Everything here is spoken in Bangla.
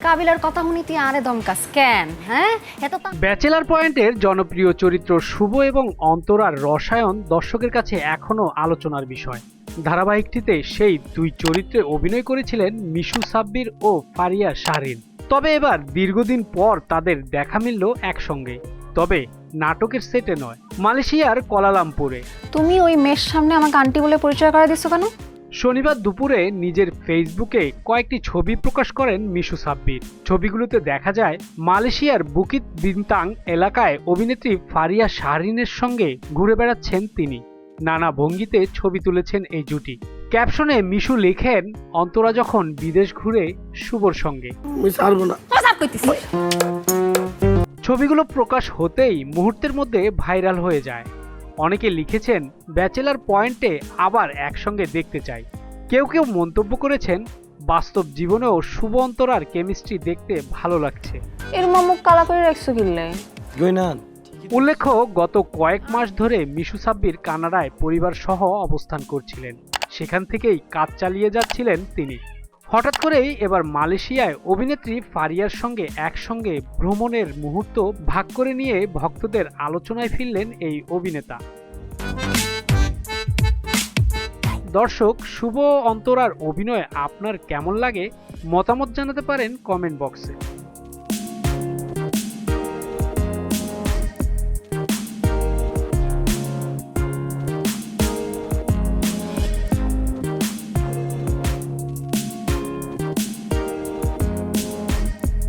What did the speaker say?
কাবিলার কথা শুনি তুই আরে দমকাস কেন হ্যাঁ? এত ব্যাচেলার পয়েন্টের জনপ্রিয় চরিত্র শুভ এবং অন্তরার রসায়ন দর্শকের কাছে এখনও আলোচনার বিষয়। ধারাবাহিকটিতে সেই দুই চরিত্রে অভিনয় করেছিলেন মিশু সাব্বির ও ফারিয়া শাহরিন। তবে এবার দীর্ঘদিন পর তাদের দেখা মিলল একসঙ্গে। তবে নাটকের সেটে নয় মালয়েশিয়ার কলালামপুরে। তুমি ওই মেয়ের সামনে আমাকে আন্টি বলে পরিচয় করে দিচ্ছ কেন? শনিবার দুপুরে নিজের ফেসবুকে কয়েকটি ছবি প্রকাশ করেন মিশু সাব্বির। ছবিগুলোতে দেখা যায় মালয়েশিয়ার বুকিত বিনতাং এলাকায় অভিনেত্রী ফারিয়া শাহরিনের সঙ্গে ঘুরে বেড়াচ্ছেন তিনি। নানা ভঙ্গিতে ছবি তুলেছেন এই জুটি। ক্যাপশনে মিশু লেখেন অন্তরা যখন বিদেশ ঘুরে শুভর সঙ্গে। ছবিগুলো প্রকাশ হতেই মুহূর্তের মধ্যে ভাইরাল হয়ে যায়। অনেকে লিখেছেন ব্যাচেলার পয়েন্টে আবার একসঙ্গে দেখতে চাই। কেউ কেউ মন্তব্য করেছেন বাস্তব জীবনেও শুভ অন্তরার কেমিস্ট্রি দেখতে ভালো লাগছে। এর কালা করে রাখছো কিনলে গইনান উল্লেখ্য গত কয়েক মাস ধরে মিশু সাব্বির কানাডায় পরিবার সহ অবস্থান করছিলেন। সেখান থেকেই কাজ চালিয়ে যাচ্ছিলেন তিনি। হঠাৎ করেই এবার মালয়েশিয়ায় অভিনেত্রী ফারিয়ার সঙ্গে একসঙ্গে ভ্রমণের মুহূর্ত ভাগ করে নিয়ে ভক্তদের আলোচনায় ফিরলেন এই অভিনেতা। দর্শক, শুভ অন্তরার অভিনয় আপনার কেমন লাগে? মতামত জানাতে পারেন কমেন্ট বক্সে